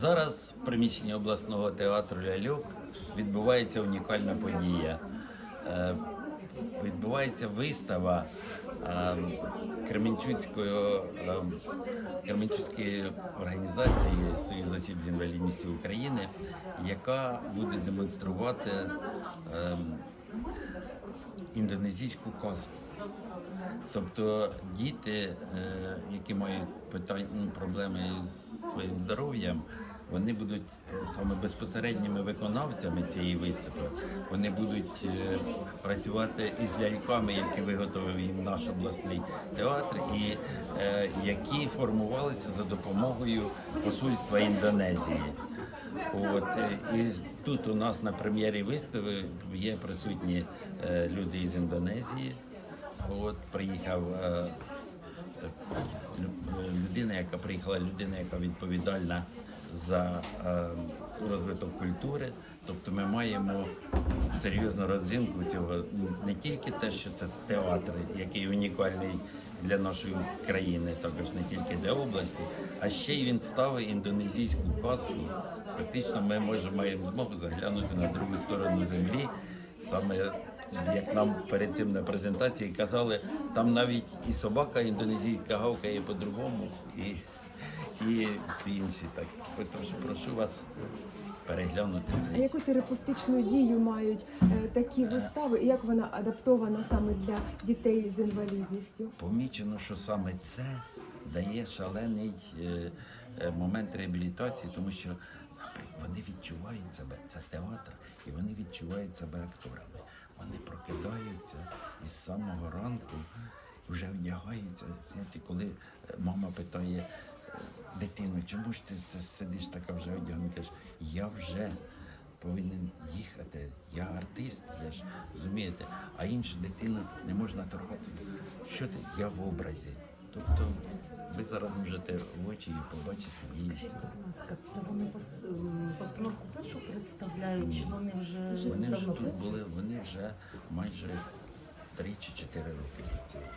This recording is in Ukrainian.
Зараз в приміщенні обласного театру Ляльок відбувається унікальна подія. Е, Відбувається вистава е, Кременчуцької, е, організації Союз осіб з інвалідністю України, яка буде демонструвати індонезійську казку. Тобто діти, е, які мають питання, ну, проблеми з своїм здоров'ям, вони будуть е, саме безпосередніми виконавцями цієї виставки. Вони будуть е, працювати із ляльками, які виготовив їм наш обласний театр, і які формувалися за допомогою посольства Індонезії. От і тут у нас на прем'єрі вистави є присутні е, люди із Індонезії. От приїхав е, е, лю- людина, яка приїхала, людина, яка відповідальна за розвиток культури. Тобто ми маємо серйозну родзинку цього не тільки те, що це театр, який унікальний для нашої країни, також не тільки для області, а ще й він ставить індонезійську казку. Практично ми можемо маємо змогу заглянути на другу сторону землі. Саме як нам перед цим на презентації казали, там навіть і собака індонезійська гавкає по-другому, і, і всі інші. Так, Тож прошу вас переглянути А цей. яку терапевтичну дію мають е, такі вистави, і як вона адаптована саме для дітей з інвалідністю? Помічено, що саме це дає шалений е, е, момент реабілітації, тому що вони відчувають себе, це театр, і вони відчувають себе акторами. Вони прокидаються із самого ранку, вже вдягаються. Знаєте, коли е, мама питає е, дитину, чому ж ти сидиш така вже одягнена? Каже, я вже повинен їхати. Я артист, я ж розумієте, а іншу дитину не можна торкати. Що ти? Я в образі. Тобто ви зараз можете в очі і побачити. Скажіть, будь ласка, це вони пос- постановку першу представляють, чи вони вже Вони вже давно тут були, вони вже майже 3 чи 4 роки працюють.